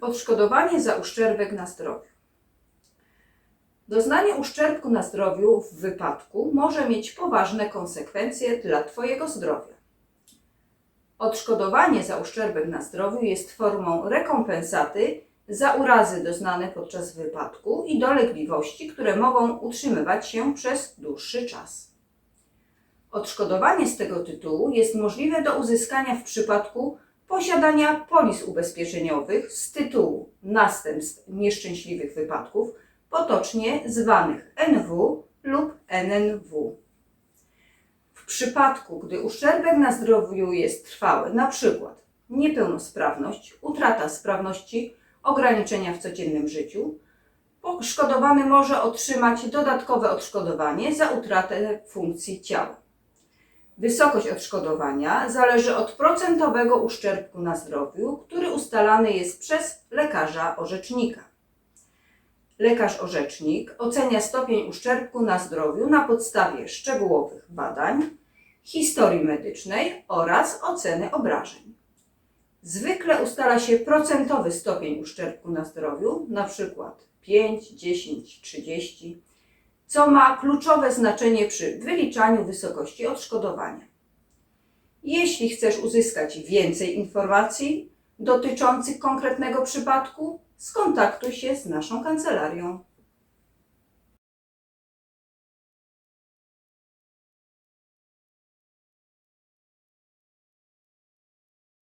Odszkodowanie za uszczerbek na zdrowiu. Doznanie uszczerbku na zdrowiu w wypadku może mieć poważne konsekwencje dla Twojego zdrowia. Odszkodowanie za uszczerbek na zdrowiu jest formą rekompensaty za urazy doznane podczas wypadku i dolegliwości, które mogą utrzymywać się przez dłuższy czas. Odszkodowanie z tego tytułu jest możliwe do uzyskania w przypadku posiadania polis ubezpieczeniowych z tytułu następstw nieszczęśliwych wypadków, potocznie zwanych NW lub NNW. W przypadku, gdy uszczerbek na zdrowiu jest trwały, np. niepełnosprawność, utrata sprawności, ograniczenia w codziennym życiu, poszkodowany może otrzymać dodatkowe odszkodowanie za utratę funkcji ciała. Wysokość odszkodowania zależy od procentowego uszczerbku na zdrowiu, który ustalany jest przez lekarza orzecznika. Lekarz orzecznik ocenia stopień uszczerbku na zdrowiu na podstawie szczegółowych badań, historii medycznej oraz oceny obrażeń. Zwykle ustala się procentowy stopień uszczerbku na zdrowiu, np. 5, 10, 30, co ma kluczowe znaczenie przy wyliczaniu wysokości odszkodowania. Jeśli chcesz uzyskać więcej informacji dotyczących konkretnego przypadku, skontaktuj się z naszą kancelarią.